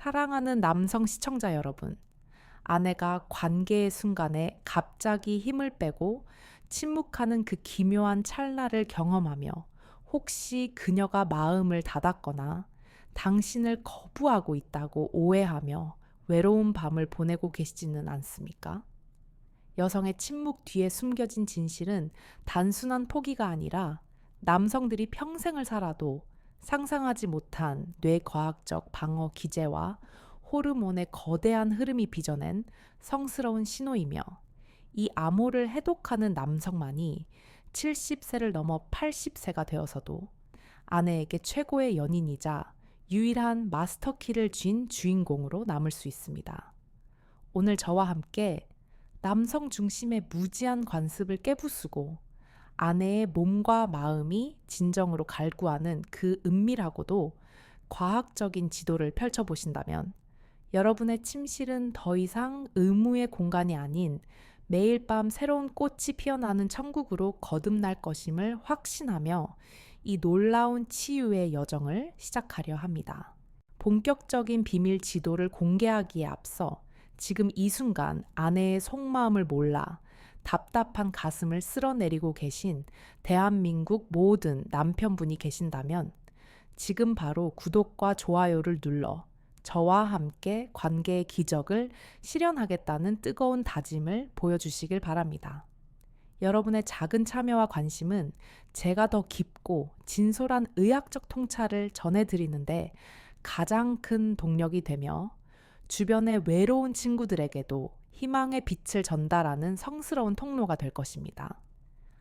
사랑하는 남성 시청자 여러분, 아내가 관계의 순간에 갑자기 힘을 빼고 침묵하는 그 기묘한 찰나를 경험하며 혹시 그녀가 마음을 닫았거나 당신을 거부하고 있다고 오해하며 외로운 밤을 보내고 계시지는 않습니까? 여성의 침묵 뒤에 숨겨진 진실은 단순한 포기가 아니라 남성들이 평생을 살아도 상상하지 못한 뇌과학적 방어 기제와 호르몬의 거대한 흐름이 빚어낸 성스러운 신호이며 이 암호를 해독하는 남성만이 70세를 넘어 80세가 되어서도 아내에게 최고의 연인이자 유일한 마스터키를 쥔 주인공으로 남을 수 있습니다. 오늘 저와 함께 남성 중심의 무지한 관습을 깨부수고 아내의 몸과 마음이 진정으로 갈구하는 그 은밀하고도 과학적인 지도를 펼쳐보신다면 여러분의 침실은 더 이상 의무의 공간이 아닌 매일 밤 새로운 꽃이 피어나는 천국으로 거듭날 것임을 확신하며 이 놀라운 치유의 여정을 시작하려 합니다. 본격적인 비밀 지도를 공개하기에 앞서 지금 이 순간 아내의 속마음을 몰라 답답한 가슴을 쓸어내리고 계신 대한민국 모든 남편분이 계신다면 지금 바로 구독과 좋아요를 눌러 저와 함께 관계의 기적을 실현하겠다는 뜨거운 다짐을 보여주시길 바랍니다. 여러분의 작은 참여와 관심은 제가 더 깊고 진솔한 의학적 통찰을 전해드리는데 가장 큰 동력이 되며 주변의 외로운 친구들에게도 희망의 빛을 전달하는 성스러운 통로가 될 것입니다.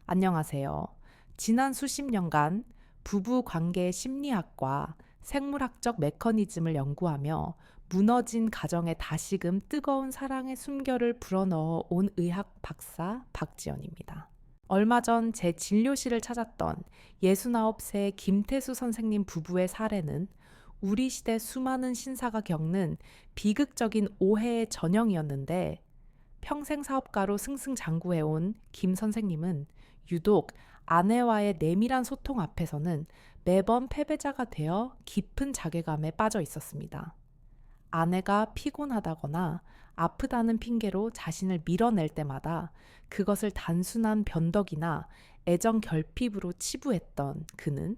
안녕하세요. 지난 수십 년간 부부 관계 심리학과 생물학적 메커니즘을 연구하며 무너진 가정에 다시금 뜨거운 사랑의 숨결을 불어넣어 온 의학 박사 박지연입니다. 얼마 전 제 진료실을 찾았던 69세 김태수 선생님 부부의 사례는 우리 시대 수많은 신사가 겪는 비극적인 오해의 전형이었는데 평생 사업가로 승승장구해온 김 선생님은 유독 아내와의 내밀한 소통 앞에서는 매번 패배자가 되어 깊은 자괴감에 빠져 있었습니다. 아내가 피곤하다거나 아프다는 핑계로 자신을 밀어낼 때마다 그것을 단순한 변덕이나 애정 결핍으로 치부했던 그는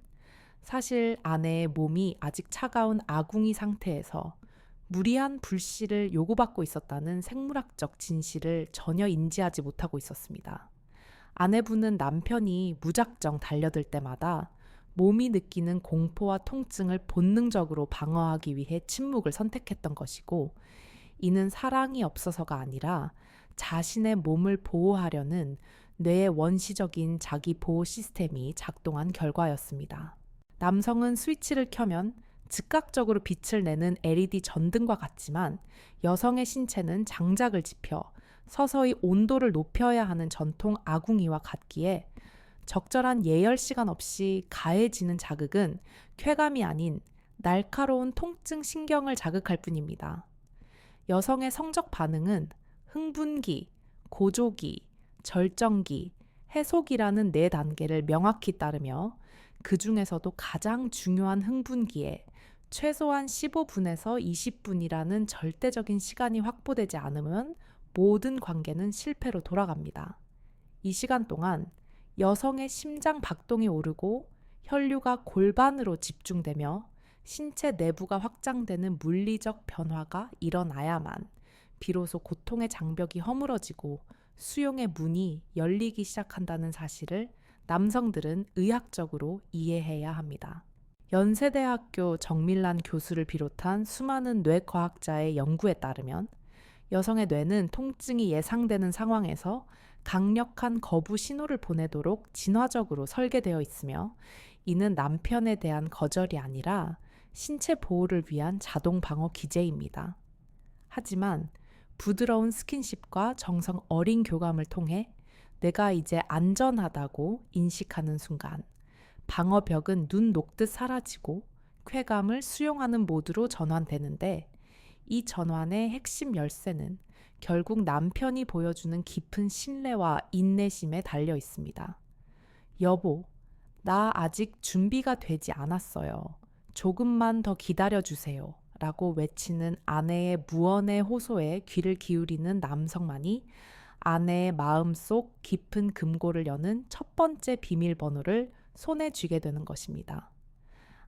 사실 아내의 몸이 아직 차가운 아궁이 상태에서 무리한 불씨를 요구받고 있었다는 생물학적 진실을 전혀 인지하지 못하고 있었습니다. 아내분은 남편이 무작정 달려들 때마다 몸이 느끼는 공포와 통증을 본능적으로 방어하기 위해 침묵을 선택했던 것이고, 이는 사랑이 없어서가 아니라 자신의 몸을 보호하려는 뇌의 원시적인 자기 보호 시스템이 작동한 결과였습니다. 남성은 스위치를 켜면 즉각적으로 빛을 내는 LED 전등과 같지만 여성의 신체는 장작을 지펴 서서히 온도를 높여야 하는 전통 아궁이와 같기에 적절한 예열 시간 없이 가해지는 자극은 쾌감이 아닌 날카로운 통증 신경을 자극할 뿐입니다. 여성의 성적 반응은 흥분기, 고조기, 절정기, 해속이라는 네 단계를 명확히 따르며 그 중에서도 가장 중요한 흥분기에 최소한 15분에서 20분이라는 절대적인 시간이 확보되지 않으면 모든 관계는 실패로 돌아갑니다. 이 시간 동안 여성의 심장 박동이 오르고 혈류가 골반으로 집중되며 신체 내부가 확장되는 물리적 변화가 일어나야만 비로소 고통의 장벽이 허물어지고 수용의 문이 열리기 시작한다는 사실을 남성들은 의학적으로 이해해야 합니다. 연세대학교 정밀란 교수를 비롯한 수많은 뇌과학자의 연구에 따르면 여성의 뇌는 통증이 예상되는 상황에서 강력한 거부 신호를 보내도록 진화적으로 설계되어 있으며 이는 남편에 대한 거절이 아니라 신체 보호를 위한 자동 방어 기제입니다. 하지만 부드러운 스킨십과 정성 어린 교감을 통해 내가 이제 안전하다고 인식하는 순간 방어벽은 눈 녹듯 사라지고 쾌감을 수용하는 모드로 전환되는데 이 전환의 핵심 열쇠는 결국 남편이 보여주는 깊은 신뢰와 인내심에 달려 있습니다. 여보, 나 아직 준비가 되지 않았어요. 조금만 더 기다려 주세요. 라고 외치는 아내의 무언의 호소에 귀를 기울이는 남성만이 아내의 마음속 깊은 금고를 여는 첫 번째 비밀번호를 손에 쥐게 되는 것입니다.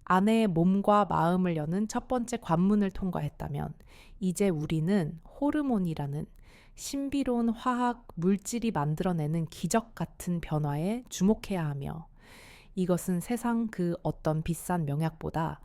아내의 몸과 마음을 여는 첫 번째 관문을 통과했다면 이제 우리는 호르몬이라는 신비로운 화학 물질이 만들어내는 기적 같은 변화에 주목해야 하며 이것은 세상 그 어떤 비싼 명약보다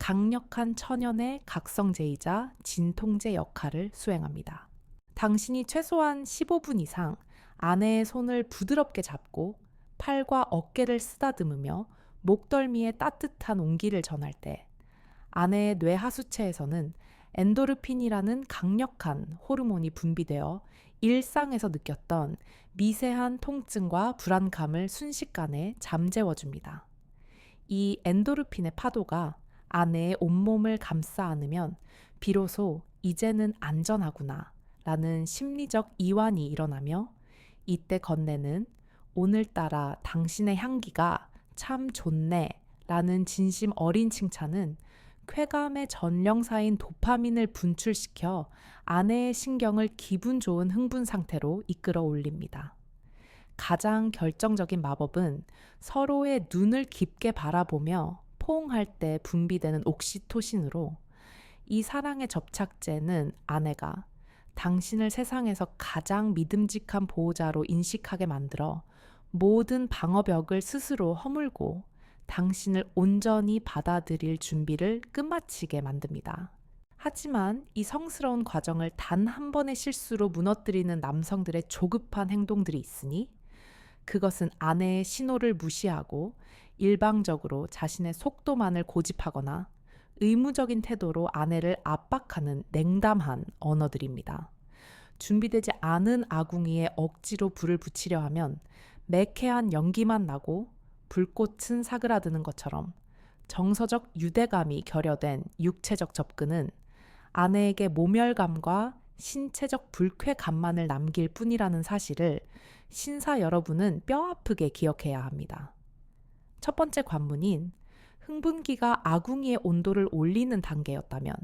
강력한 천연의 각성제이자 진통제 역할을 수행합니다. 당신이 최소한 15분 이상 아내의 손을 부드럽게 잡고 팔과 어깨를 쓰다듬으며 목덜미에 따뜻한 온기를 전할 때 아내의 뇌 하수체에서는 엔도르핀이라는 강력한 호르몬이 분비되어 일상에서 느꼈던 미세한 통증과 불안감을 순식간에 잠재워 줍니다. 이 엔도르핀의 파도가 아내의 온몸을 감싸 안으면 비로소 이제는 안전하구나 라는 심리적 이완이 일어나며 이때 건네는 오늘따라 당신의 향기가 참 좋네 라는 진심 어린 칭찬은 쾌감의 전령사인 도파민을 분출시켜 아내의 신경을 기분 좋은 흥분 상태로 이끌어 올립니다. 가장 결정적인 마법은 서로의 눈을 깊게 바라보며 포옹할 때 분비되는 옥시토신으로 이 사랑의 접착제는 아내가 당신을 세상에서 가장 믿음직한 보호자로 인식하게 만들어 모든 방어벽을 스스로 허물고 당신을 온전히 받아들일 준비를 끝마치게 만듭니다. 하지만 이 성스러운 과정을 단 한 번의 실수로 무너뜨리는 남성들의 조급한 행동들이 있으니 그것은 아내의 신호를 무시하고 일방적으로 자신의 속도만을 고집하거나 의무적인 태도로 아내를 압박하는 냉담한 언어들입니다. 준비되지 않은 아궁이에 억지로 불을 붙이려 하면 매캐한 연기만 나고 불꽃은 사그라드는 것처럼 정서적 유대감이 결여된 육체적 접근은 아내에게 모멸감과 신체적 불쾌감만을 남길 뿐이라는 사실을 신사 여러분은 뼈 아프게 기억해야 합니다. 첫 번째 관문인 흥분기가 아궁이의 온도를 올리는 단계였다면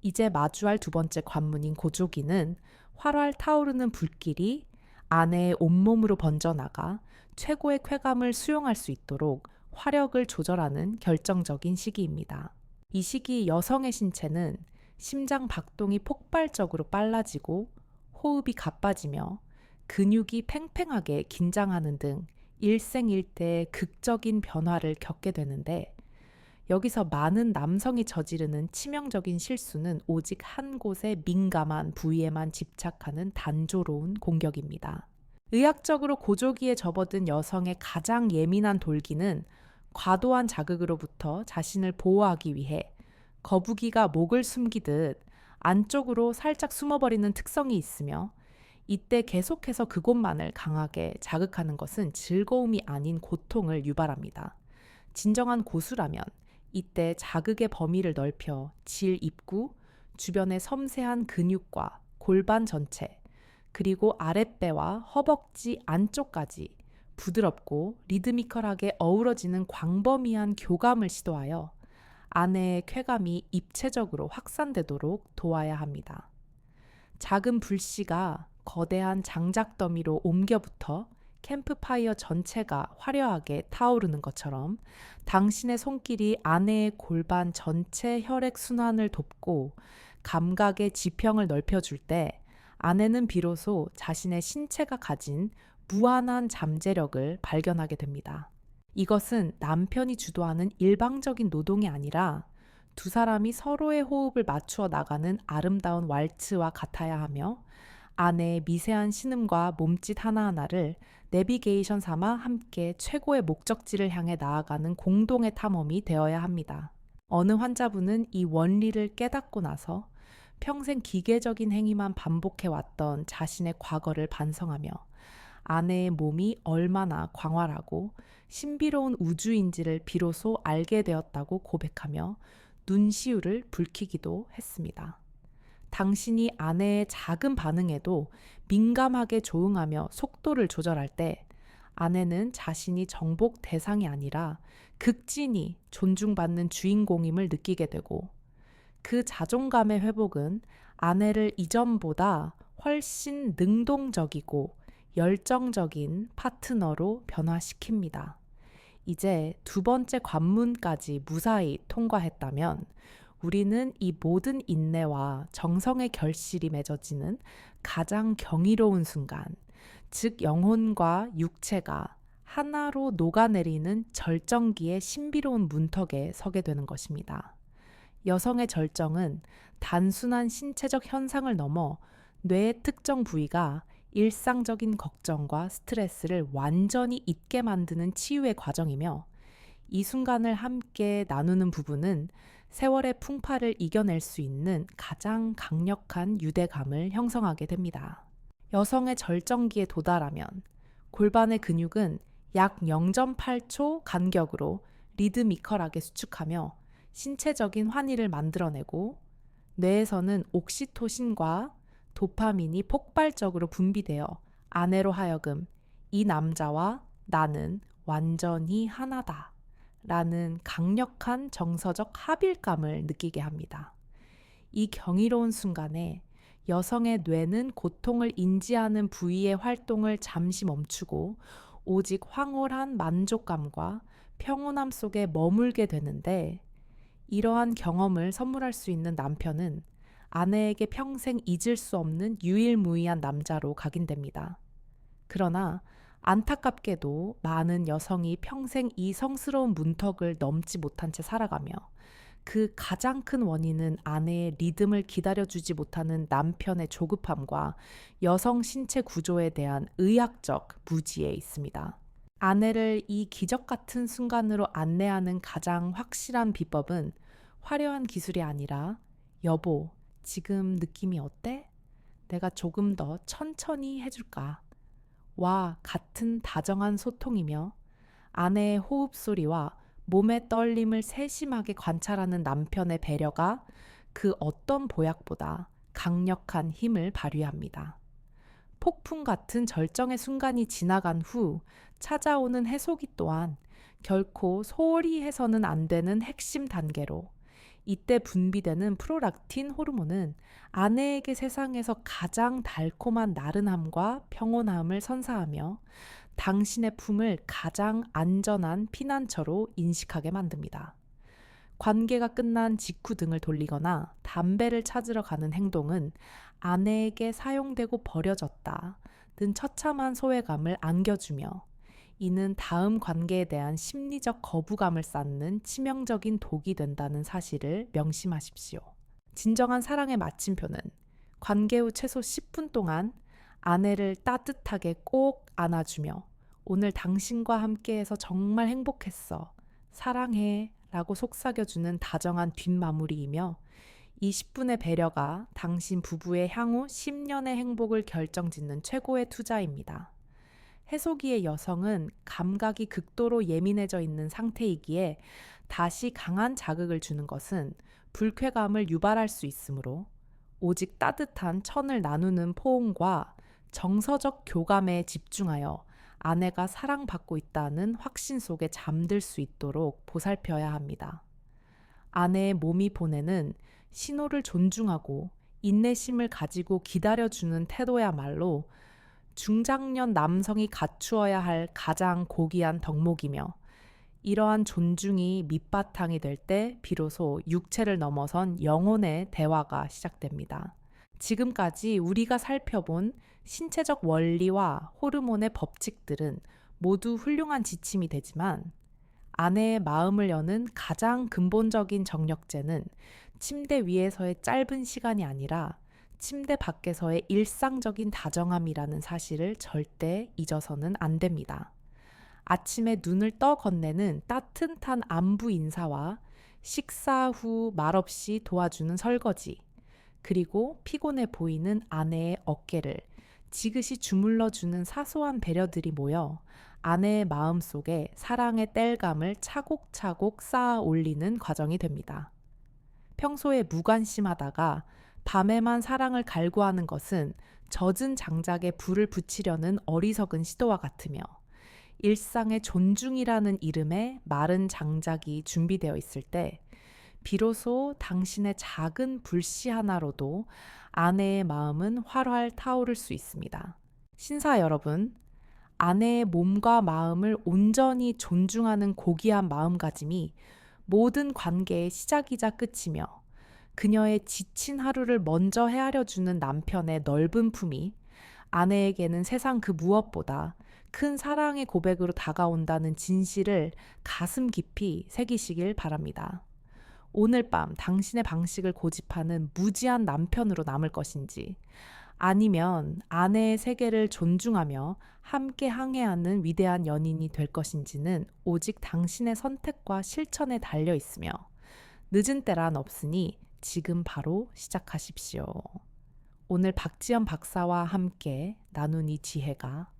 이제 마주할 두 번째 관문인 고조기는 활활 타오르는 불길이 아내의 온몸으로 번져나가 최고의 쾌감을 수용할 수 있도록 화력을 조절하는 결정적인 시기입니다. 이 시기 여성의 신체는 심장 박동이 폭발적으로 빨라지고 호흡이 가빠지며 근육이 팽팽하게 긴장하는 등 일생일대의 극적인 변화를 겪게 되는데 여기서 많은 남성이 저지르는 치명적인 실수는 오직 한 곳의 민감한 부위에만 집착하는 단조로운 공격입니다. 의학적으로 고조기에 접어든 여성의 가장 예민한 돌기는 과도한 자극으로부터 자신을 보호하기 위해 거북이가 목을 숨기듯 안쪽으로 살짝 숨어버리는 특성이 있으며 이때 계속해서 그곳만을 강하게 자극하는 것은 즐거움이 아닌 고통을 유발합니다. 진정한 고수라면 이때 자극의 범위를 넓혀 질 입구, 주변의 섬세한 근육과 골반 전체, 그리고 아랫배와 허벅지 안쪽까지 부드럽고 리드미컬하게 어우러지는 광범위한 교감을 시도하여 아내의 쾌감이 입체적으로 확산되도록 도와야 합니다. 작은 불씨가 거대한 장작 더미로 옮겨붙어 캠프파이어 전체가 화려하게 타오르는 것처럼 당신의 손길이 아내의 골반 전체 혈액 순환을 돕고 감각의 지평을 넓혀줄 때 아내는 비로소 자신의 신체가 가진 무한한 잠재력을 발견하게 됩니다. 이것은 남편이 주도하는 일방적인 노동이 아니라 두 사람이 서로의 호흡을 맞추어 나가는 아름다운 왈츠와 같아야 하며 아내의 미세한 신음과 몸짓 하나하나를 내비게이션 삼아 함께 최고의 목적지를 향해 나아가는 공동의 탐험이 되어야 합니다. 어느 환자분은 이 원리를 깨닫고 나서 평생 기계적인 행위만 반복해왔던 자신의 과거를 반성하며 아내의 몸이 얼마나 광활하고 신비로운 우주인지를 비로소 알게 되었다고 고백하며 눈시울을 붉히기도 했습니다. 당신이 아내의 작은 반응에도 민감하게 조응하며 속도를 조절할 때 아내는 자신이 정복 대상이 아니라 극진히 존중받는 주인공임을 느끼게 되고 그 자존감의 회복은 아내를 이전보다 훨씬 능동적이고 열정적인 파트너로 변화시킵니다. 이제 두 번째 관문까지 무사히 통과했다면 우리는 이 모든 인내와 정성의 결실이 맺어지는 가장 경이로운 순간, 즉 영혼과 육체가 하나로 녹아내리는 절정기의 신비로운 문턱에 서게 되는 것입니다. 여성의 절정은 단순한 신체적 현상을 넘어 뇌의 특정 부위가 일상적인 걱정과 스트레스를 완전히 잊게 만드는 치유의 과정이며 이 순간을 함께 나누는 부분은 세월의 풍파를 이겨낼 수 있는 가장 강력한 유대감을 형성하게 됩니다. 여성의 절정기에 도달하면 골반의 근육은 약 0.8초 간격으로 리드미컬하게 수축하며 신체적인 환희를 만들어내고 뇌에서는 옥시토신과 도파민이 폭발적으로 분비되어 아내로 하여금 이 남자와 나는 완전히 하나다. 라는 강력한 정서적 합일감을 느끼게 합니다. 이 경이로운 순간에 여성의 뇌는 고통을 인지하는 부위의 활동을 잠시 멈추고 오직 황홀한 만족감과 평온함 속에 머물게 되는데 이러한 경험을 선물할 수 있는 남편은 아내에게 평생 잊을 수 없는 유일무이한 남자로 각인됩니다. 그러나 안타깝게도 많은 여성이 평생 이 성스러운 문턱을 넘지 못한 채 살아가며 그 가장 큰 원인은 아내의 리듬을 기다려주지 못하는 남편의 조급함과 여성 신체 구조에 대한 의학적 무지에 있습니다. 아내를 이 기적 같은 순간으로 안내하는 가장 확실한 비법은 화려한 기술이 아니라 여보, 지금 느낌이 어때? 내가 조금 더 천천히 해줄까? 와 같은 다정한 소통이며 아내의 호흡 소리와 몸의 떨림을 세심하게 관찰하는 남편의 배려가 그 어떤 보약보다 강력한 힘을 발휘합니다. 폭풍 같은 절정의 순간이 지나간 후 찾아오는 해소기 또한 결코 소홀히 해서는 안 되는 핵심 단계로 이때 분비되는 프로락틴 호르몬은 아내에게 세상에서 가장 달콤한 나른함과 평온함을 선사하며 당신의 품을 가장 안전한 피난처로 인식하게 만듭니다. 관계가 끝난 직후 등을 돌리거나 담배를 찾으러 가는 행동은 아내에게 사용되고 버려졌다 는 처참한 소외감을 안겨주며 이는 다음 관계에 대한 심리적 거부감을 쌓는 치명적인 독이 된다는 사실을 명심하십시오. 진정한 사랑의 마침표는 관계 후 최소 10분 동안 아내를 따뜻하게 꼭 안아주며 오늘 당신과 함께해서 정말 행복했어. 사랑해. 라고 속삭여주는 다정한 뒷마무리이며 이 10분의 배려가 당신 부부의 향후 10년의 행복을 결정 짓는 최고의 투자입니다. 해소기의 여성은 감각이 극도로 예민해져 있는 상태이기에 다시 강한 자극을 주는 것은 불쾌감을 유발할 수 있으므로 오직 따뜻한 천을 나누는 포옹과 정서적 교감에 집중하여 아내가 사랑받고 있다는 확신 속에 잠들 수 있도록 보살펴야 합니다. 아내의 몸이 보내는 신호를 존중하고 인내심을 가지고 기다려주는 태도야말로 중장년 남성이 갖추어야 할 가장 고귀한 덕목이며 이러한 존중이 밑바탕이 될 때 비로소 육체를 넘어선 영혼의 대화가 시작됩니다. 지금까지 우리가 살펴본 신체적 원리와 호르몬의 법칙들은 모두 훌륭한 지침이 되지만 아내의 마음을 여는 가장 근본적인 정력제는 침대 위에서의 짧은 시간이 아니라 침대 밖에서의 일상적인 다정함이라는 사실을 절대 잊어서는 안 됩니다. 아침에 눈을 떠 건네는 따뜻한 안부 인사와 식사 후 말없이 도와주는 설거지, 그리고 피곤해 보이는 아내의 어깨를 지그시 주물러주는 사소한 배려들이 모여 아내의 마음 속에 사랑의 땔감을 차곡차곡 쌓아 올리는 과정이 됩니다. 평소에 무관심하다가 밤에만 사랑을 갈구하는 것은 젖은 장작에 불을 붙이려는 어리석은 시도와 같으며 일상의 존중이라는 이름의 마른 장작이 준비되어 있을 때 비로소 당신의 작은 불씨 하나로도 아내의 마음은 활활 타오를 수 있습니다. 신사 여러분, 아내의 몸과 마음을 온전히 존중하는 고귀한 마음가짐이 모든 관계의 시작이자 끝이며 그녀의 지친 하루를 먼저 헤아려 주는 남편의 넓은 품이 아내에게는 세상 그 무엇보다 큰 사랑의 고백으로 다가온다는 진실을 가슴 깊이 새기시길 바랍니다. 오늘 밤 당신의 방식을 고집하는 무지한 남편으로 남을 것인지 아니면 아내의 세계를 존중하며 함께 항해하는 위대한 연인이 될 것인지는 오직 당신의 선택과 실천에 달려 있으며 늦은 때란 없으니 지금 바로 시작하십시오. 오늘 박지연 박사와 함께 나눈 이 지혜가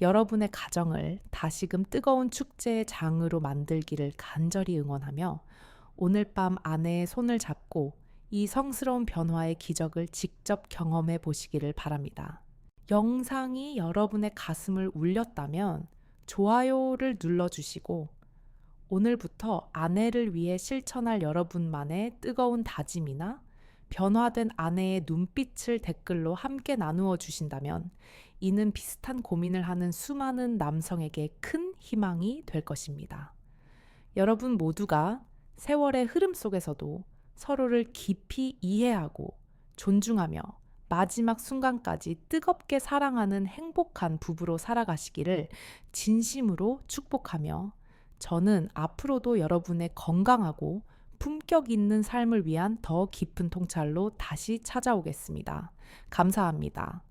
여러분의 가정을 다시금 뜨거운 축제의 장으로 만들기를 간절히 응원하며 오늘 밤 아내의 손을 잡고 이 성스러운 변화의 기적을 직접 경험해 보시기를 바랍니다. 영상이 여러분의 가슴을 울렸다면 좋아요를 눌러주시고 오늘부터 아내를 위해 실천할 여러분만의 뜨거운 다짐이나 변화된 아내의 눈빛을 댓글로 함께 나누어 주신다면 이는 비슷한 고민을 하는 수많은 남성에게 큰 희망이 될 것입니다. 여러분 모두가 세월의 흐름 속에서도 서로를 깊이 이해하고 존중하며 마지막 순간까지 뜨겁게 사랑하는 행복한 부부로 살아가시기를 진심으로 축복하며 저는 앞으로도 여러분의 건강하고 품격 있는 삶을 위한 더 깊은 통찰로 다시 찾아오겠습니다. 감사합니다.